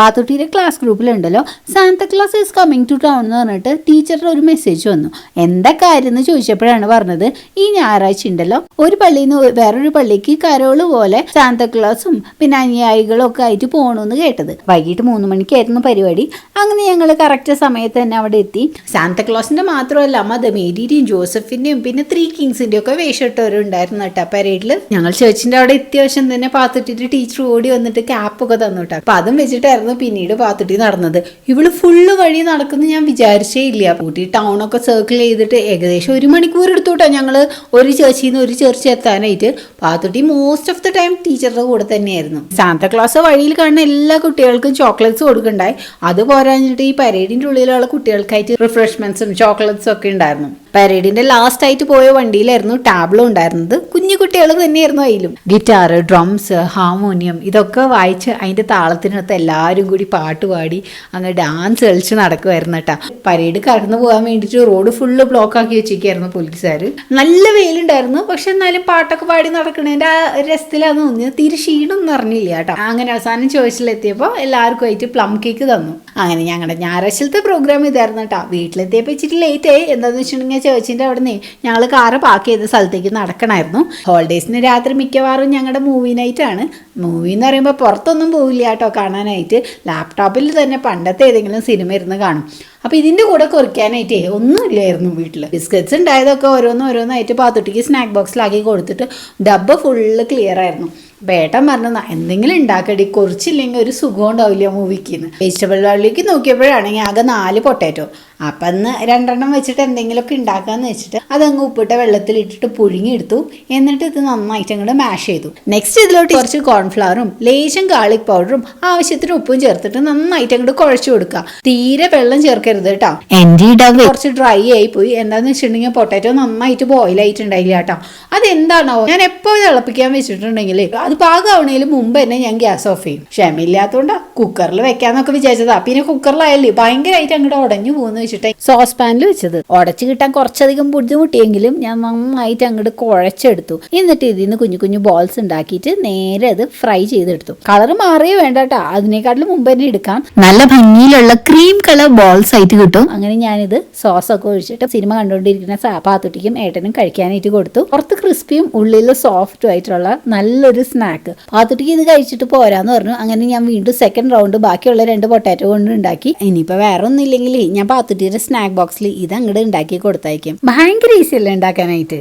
പാത്തുട്ടിയുടെ class ഗ്രൂപ്പിലുണ്ടല്ലോ Santa Claus is coming to town എന്ന് പറഞ്ഞിട്ട് ടീച്ചറുടെ ഒരു മെസ്സേജ് വന്നു. എന്താ കാര്യം എന്ന് ചോദിച്ചപ്പോഴാണ് പറഞ്ഞത് ഈ ഞായറാഴ്ച ഉണ്ടല്ലോ. ഒരു പള്ളിയിൽ നിന്ന് വേറൊരു പള്ളിക്ക് കരോൾ പോലെ സാന്ത ക്ലാസും പിന്നെ അനുയായികളും ഒക്കെ ആയിട്ട് പോകണമെന്ന് കേട്ടത്. വൈകിട്ട് മൂന്ന് മണിക്കായിരുന്നു പരിപാടി. അങ്ങനെ ഞങ്ങൾ കറക്റ്റ് സമയത്ത് തന്നെ അവിടെ എത്തി. സാന്താക്ലോസിന്റെ മാത്രമല്ല മദമേരിയുടെയും ജോസഫിന്റെയും പിന്നെ ത്രീ കിങ്സിന്റെയും ഒക്കെ വേഷമിട്ടവരുണ്ടായിരുന്നു കേട്ടോ പരേഡിൽ ഞങ്ങൾ ചേച്ചിന്റെ അവിടെ എത്തിയ വശം തന്നെ പാത്തുട്ടിട്ട് ടീച്ചർ ഓടി വന്നിട്ട് ക്യാപ്പ് ഒക്കെ തന്നു കേട്ടോ. അപ്പൊ അതും വെച്ചിട്ടായിരുന്നു പിന്നീട് പാത്തുട്ടി നടന്നത്. ഇവൾ ഫുള്ള് വഴി നടക്കുന്ന ഞാൻ വിചാരിച്ചേ ഇല്ല. ഊട്ടി ടൗണൊക്കെ സർക്കിൾ ചെയ്തിട്ട് ഏകദേശം ഒരു മണിക്കൂർ എടുത്തു ഞങ്ങൾ ഒരു ചേച്ചിയിൽ നിന്ന് ഒരു ചേർച്ച എത്താനായിട്ട്. Pathutty most of the time ടീച്ചറുടെ കൂടെ തന്നെയായിരുന്നു. സാന്താക്ലോസ് വഴിയിൽ കാണുന്ന എല്ലാ കുട്ടികൾക്കും ചോക്ലേറ്റ്സ് കൊടുക്കണ്ടായി. അത് പോരാഞ്ഞിട്ട് ഈ പരേഡിന്റെ ഉള്ളിലുള്ള കുട്ടികൾക്കായിട്ട് റിഫ്രഷ്മെന്റ്സും ചോക്ലേറ്റ്സും ഒക്കെ ഉണ്ടായിരുന്നു. പരേഡിന്റെ ലാസ്റ്റ് ആയിട്ട് പോയ വണ്ടിയിലായിരുന്നു ടാബ്ലോ ഉണ്ടായിരുന്നത്. കുഞ്ഞു കുട്ടികൾ തന്നെയായിരുന്നു അതിലും. ഗിറ്റാർ ഡ്രംസ് ഹാർമോണിയം ഇതൊക്കെ വായിച്ച് അതിന്റെ താളത്തിനകത്ത് എല്ലാവരും കൂടി പാട്ട് പാടി അങ്ങ് ഡാൻസ് കളിച്ച് നടക്കുമായിരുന്നു കേട്ടോ. പരേഡ് കടന്നു പോകാൻ വേണ്ടിയിട്ട് റോഡ് ഫുള്ള് ബ്ലോക്ക് ആക്കി വെച്ചിരിക്കുകയായിരുന്നു പോലീസുകാർ നല്ല വെയിലുണ്ടായിരുന്നു പക്ഷെ എന്നാലും പാട്ടൊക്കെ പാടി നടക്കണതിന്റെ ആ രസത്തിലാന്ന് തോന്നിയത്. തീരെ ക്ഷീണമൊന്നും അറിഞ്ഞില്ല കേട്ടോ. അങ്ങനെ അവസാനം ചോയ്സിലെത്തിയപ്പോൾ എല്ലാവർക്കും ആയിട്ട് പ്ലം കേക്ക് തന്നു. അങ്ങനെ ഞങ്ങളുടെ ഞായറാഴ്ചത്തെ പ്രോഗ്രാം ഇതായിരുന്നു കേട്ടോ. വീട്ടിലെത്തിയപ്പോൾ ഇച്ചിരി ലേറ്റ് ആയി. എന്താണെന്ന് വെച്ചിട്ടുണ്ടെങ്കിൽ ചേച്ചിന്റെ അവിടെ നിന്ന് ഞങ്ങൾ കാറ് പാർക്ക് ചെയ്ത സ്ഥലത്തേക്ക് നടക്കണമായിരുന്നു ഹോളിഡേയ്സിന് രാത്രി മിക്കവാറും ഞങ്ങളുടെ മൂവി നൈറ്റ് ആണ്. മൂവി എന്ന് പറയുമ്പോൾ പുറത്തൊന്നും പോവില്ല കേട്ടോ കാണാനായിട്ട്. ലാപ്ടോപ്പിൽ തന്നെ പണ്ടത്തെ ഏതെങ്കിലും സിനിമ ഇരുന്ന് കാണും. അപ്പോൾ ഇതിന്റെ കൂടെ കുറയ്ക്കാനായിട്ട് ഒന്നും ഇല്ലായിരുന്നു വീട്ടിൽ ബിസ്ക്കറ്റ്സ് ഉണ്ടായതൊക്കെ ഓരോന്ന് ഓരോന്നായിട്ട് പാത്തുട്ടിക്ക് സ്നാക്ക് ബോക്സിലാക്കി കൊടുത്തിട്ട് ഡബ്ബ ഫുള്ള് ക്ലിയർ ആയിരുന്നു. ബേട്ടൻ പറഞ്ഞു എന്തെങ്കിലും ഉണ്ടാക്കടി കുറച്ചില്ലെങ്കിൽ ഒരു സുഖം ഉണ്ടാവില്ല മൂവിക്ക് വെജിറ്റബിൾ വള്ളിക്ക് നോക്കിയപ്പോഴാണെങ്കിൽ ആകെ നാല് പൊട്ടാറ്റോ അപ്പം അന്ന് രണ്ടെണ്ണം വെച്ചിട്ട് എന്തെങ്കിലുമൊക്കെ ഉണ്ടാക്കാന്ന് വെച്ചിട്ട് അതങ്ങ് ഉപ്പിട്ട വെള്ളത്തിൽ ഇട്ടിട്ട് പുഴുങ്ങിയെടുത്തു. എന്നിട്ട് ഇത് നന്നായിട്ട് അങ്ങോട്ട് മാഷ് ചെയ്തു. നെക്സ്റ്റ് ഇതിലോട്ട് കുറച്ച് കോൺഫ്ലവറും ലേശം ഗാർലിക് പൗഡറും ആവശ്യത്തിന് ഉപ്പും ചേർത്തിട്ട് നന്നായിട്ട് അങ്ങോട്ട് കുഴച്ചു കൊടുക്കുക. തീരെ വെള്ളം ചേർക്കരുത് കേട്ടോ. കുറച്ച് ഡ്രൈ ആയി പോയി. എന്താന്ന് വെച്ചിട്ടുണ്ടെങ്കിൽ പൊട്ടാറ്റോ നന്നായിട്ട് ബോയിൽ ആയിട്ടുണ്ടായില്ല കേട്ടോ. അതെന്താണോ? ഞാൻ എപ്പോൾ തിളപ്പിക്കാൻ വെച്ചിട്ടുണ്ടെങ്കിൽ അത് പാകമാവണേലും മുമ്പ് തന്നെ ഞാൻ ഗ്യാസ് ഓഫ് ചെയ്യും. ക്ഷമയില്ലാത്തതുകൊണ്ട് കുക്കറിൽ വെക്കാന്നൊക്കെ വിചാരിച്ചതാ. പിന്നെ കുക്കറിലായാലേ ഭയങ്കരമായിട്ട് അങ്ങോട്ട് ഉടഞ്ഞു പോകുന്ന വെച്ചിട്ട് സോസ് പാനിൽ വെച്ചത്. ഉടച്ചു കിട്ടാൻ കുറച്ചധികം ബുദ്ധിമുട്ടിയെങ്കിലും ഞാൻ നന്നായിട്ട് അങ്ങോട്ട് കുഴച്ചെടുത്തു. എന്നിട്ട് ഇതിൽ നിന്ന് കുഞ്ഞു കുഞ്ഞു ബോൾസ് ഉണ്ടാക്കിയിട്ട് നേരെ അത് ഫ്രൈ ചെയ്തെടുത്തു. കളർ മാറിയേ വേണ്ട കേട്ടോ. അതിനേക്കാട്ടിലും മുമ്പ് തന്നെ എടുക്കാം. നല്ല ഭംഗിയിലുള്ള ക്രീം കളർ ബോൾസ് ആയിട്ട് കിട്ടും. അങ്ങനെ ഞാനിത് സോസ് ഒക്കെ ഒഴിച്ചിട്ട് സിനിമ കണ്ടുകൊണ്ടിരിക്കുന്ന പാത്തുട്ടിക്കും ഏട്ടനും കഴിക്കാനായിട്ട് കൊടുത്തു. പുറത്ത് ക്രിസ്പിയും ഉള്ളിൽ സോഫ്റ്റും ആയിട്ടുള്ള നല്ലൊരു സ്നാക്ക് പാത്തുട്ടിക്ക് ഇത് കഴിച്ചിട്ട് പോരാന്ന് പറഞ്ഞു. അങ്ങനെ ഞാൻ വീണ്ടും സെക്കൻഡ് റൗണ്ട് ബാക്കിയുള്ള രണ്ട് പൊട്ടാറ്റോ കൊണ്ട് ഉണ്ടാക്കി. ഇനിയിപ്പോൾ വേറെ ഒന്നും ഇല്ലെങ്കിൽ ഞാൻ പാത്തുട്ടിയുടെ സ്നാക്ക് ബോക്സിൽ ഇത് അങ്ങോട്ട് ഉണ്ടാക്കി കൊടുത്തയക്കും ഭയങ്കര ഈസിയല്ലേ ഉണ്ടാക്കാനായിട്ട്?